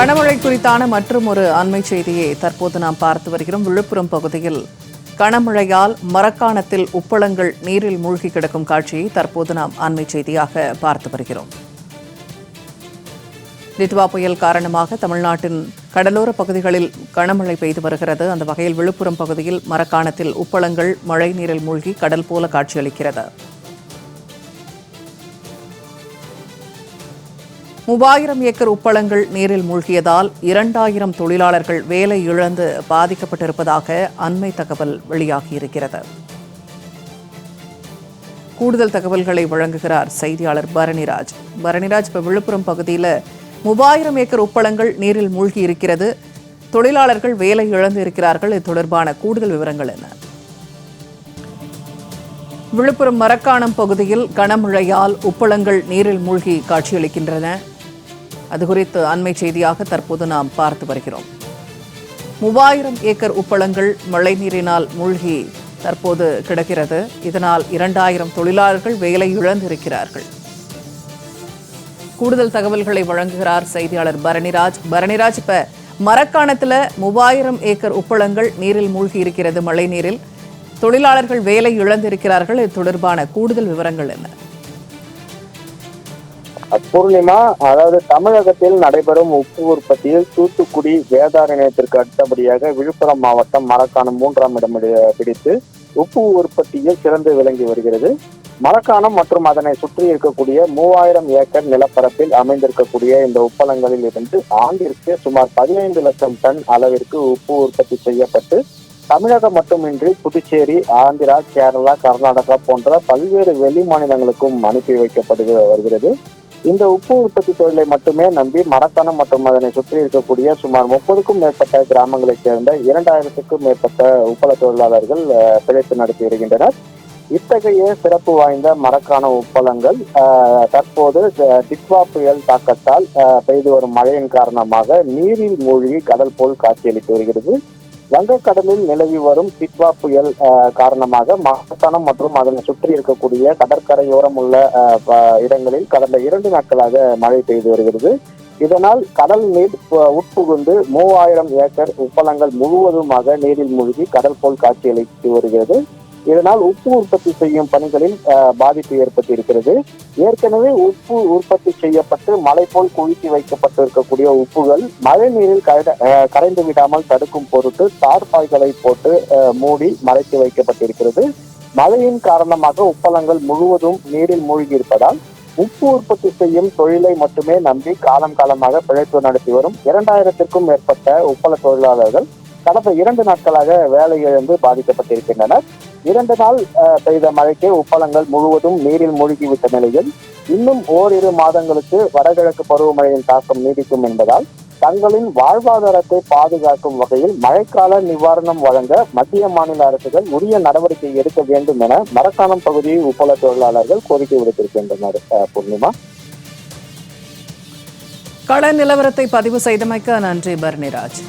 கனமழை குறித்தான மற்றும் ஒரு அண்மை செய்தியை தற்போது நாம் பார்த்து வருகிறோம். விழுப்புரம் பகுதியில் கனமழையால் மரக்காணத்தில் உப்பளங்கள் நீரில் மூழ்கி கிடக்கும் காட்சியை தற்போது நாம் அண்மை செய்தியாக பார்த்து வருகிறோம். நித்வா புயல் காரணமாக தமிழ்நாட்டின் கடலோர பகுதிகளில் கனமழை பெய்து வருகிறது. அந்த வகையில் விழுப்புரம் பகுதியில் மரக்காணத்தில் உப்பளங்கள் மழை நீரில் மூழ்கி கடல் போல காட்சியளிக்கிறது. மூவாயிரம் ஏக்கர் உப்பளங்கள் நீரில் மூழ்கியதால் இரண்டாயிரம் தொழிலாளர்கள் வேலை இழந்து பாதிக்கப்பட்டிருப்பதாக அண்மை தகவல் வெளியாகியிருக்கிறது. கூடுதல் தகவல்களை வழங்குகிறார் செய்தியாளர் பரணிராஜ். பரணிராஜ் இப்போ விழுப்புரம் பகுதியில் மூவாயிரம் ஏக்கர் உப்பளங்கள் நீரில் மூழ்கி இருக்கிறது தொழிலாளர்கள் வேலை இழந்து இருக்கிறார்கள். இது தொடர்பான கூடுதல் விவரங்கள் என்ன? விழுப்புரம் மரக்காணம் பகுதியில் கனமழையால் உப்பளங்கள் நீரில் மூழ்கி காட்சியளிக்கின்றன. அது குறித்து அண்மை செய்தியாக தற்போது நாம் பார்த்து வருகிறோம். மூவாயிரம் ஏக்கர் உப்பளங்கள் மழை நீரினால் மூழ்கி தற்போது கிடக்கிறது. இதனால் இரண்டாயிரம் தொழிலாளர்கள் வேலை இழந்திருக்கிறார்கள் கூடுதல் தகவல்களை வழங்குகிறார் செய்தியாளர் பரணிராஜ். பரணிராஜ் இப்ப மரக்காணத்துல மூவாயிரம் ஏக்கர் உப்பளங்கள் நீரில் மூழ்கி இருக்கிறது மழை நீரில் தொழிலாளர்கள் வேலை இழந்திருக்கிறார்கள் இது தொடர்பான கூடுதல் விவரங்கள் என்ன? பூர்ணிமா அதாவது தமிழகத்தில் நடைபெறும் உப்பு உற்பத்தியில் தூத்துக்குடி வேதாரண்யத்திற்கு அடுத்தபடியாக விழுப்புரம் மாவட்டம் மரக்காணம் மூன்றாம் இடம் பிடித்து உப்பு உற்பத்தியில் சிறந்து விளங்கி வருகிறது. மரக்காணம் மற்றும் அதனை சுற்றி இருக்கக்கூடிய மூவாயிரம் ஏக்கர் நிலப்பரப்பில் அமைந்திருக்கக்கூடிய இந்த உப்பளங்களில் இருந்து ஆண்டிற்கு சுமார் பதினைந்து லட்சம் டன் அளவிற்கு உப்பு உற்பத்தி செய்யப்பட்டு தமிழகம் மட்டுமின்றி புதுச்சேரி ஆந்திரா கேரளா கர்நாடகா போன்ற பல்வேறு வெளி மாநிலங்களுக்கும் அனுப்பி வைக்கப்படுகிறது வருகிறது. இந்த உப்பு உற்பத்தி தொழிலை மட்டுமே நம்பி மரத்தனம் மற்றும் அதனை சுற்றி இருக்கக்கூடிய சுமார் முப்பதுக்கும் மேற்பட்ட கிராமங்களைச் சேர்ந்த இரண்டாயிரத்துக்கும் மேற்பட்ட உப்பள தொழிலாளர்கள் பிழைப்பு நடத்தி வருகின்றனர். இத்தகைய சிறப்பு வாய்ந்த மரக்கான உப்பளங்கள் தற்போது டிக்வா புயல் தாக்கத்தால் பெய்து வரும் மழையின் காரணமாக நீரில் மூழ்கி கடல் போல் காட்சியளித்து வருகிறது. வங்கக்கடலில் நிலவி வரும் சிட்வா புயல் காரணமாக மரக்காணம் மற்றும் அதனை சுற்றி இருக்கக்கூடிய கடற்கரையோரம் உள்ள இடங்களில் கடந்த இரண்டு நாட்களாக மழை பெய்து வருகிறது. இதனால் கடல் நீர் உட்புகுந்து மூவாயிரம் ஏக்கர் உப்பளங்கள் முழுவதுமாக நீரில் மூழ்கி கடல் போல் காட்சியளித்து வருகிறது. இதனால் உப்பு உற்பத்தி செய்யும் பணிகளில் பாதிப்பு ஏற்பட்டு இருக்கிறது ஏற்கனவே உப்பு உற்பத்தி செய்யப்பட்டு மலை போல் குவித்து வைக்கப்பட்டு இருக்கக்கூடிய உப்புகள் மழை நீரில் கரைந்து விடாமல் தடுக்கும் பொருட்டு தார்பாய்களை போட்டு அஹ், மூடி மறைத்து வைக்கப்பட்டிருக்கிறது. மழையின் காரணமாக உப்பளங்கள் முழுவதும் நீரில் மூழ்கி இருப்பதால் உப்பு உற்பத்தி செய்யும் தொழிலை மட்டுமே நம்பி காலம் காலமாக பிழைப்பு நடத்தி வரும் இரண்டாயிரத்திற்கும் மேற்பட்ட உப்பள தொழிலாளர்கள் கடந்த இரண்டு நாட்களாக வேலை இழந்து பாதிக்கப்பட்டிருக்கின்றனர். இரண்டு நாள் பெய்த மழைக்கு உப்பளங்கள் முழுவதும் நீரில் மூழ்கிவிட்ட நிலையில் இன்னும் ஓரிரு மாதங்களுக்கு வடகிழக்கு பருவமழையின் தாக்கம் நீடிக்கும் என்பதால் தங்களின் வாழ்வாதாரத்தை பாதுகாக்கும் வகையில் மழைக்கால நிவாரணம் வழங்க மத்திய மாநில அரசுகள் உரிய நடவடிக்கை எடுக்க வேண்டும் என மரக்காணம் பகுதி உப்பள தொழிலாளர்கள் கோரிக்கை விடுத்திருக்கின்றனர். அஹ், பூர்ணிமா. கள நிலவரத்தை பதிவு செய்தமைக்க நன்றி பரணிராஜ்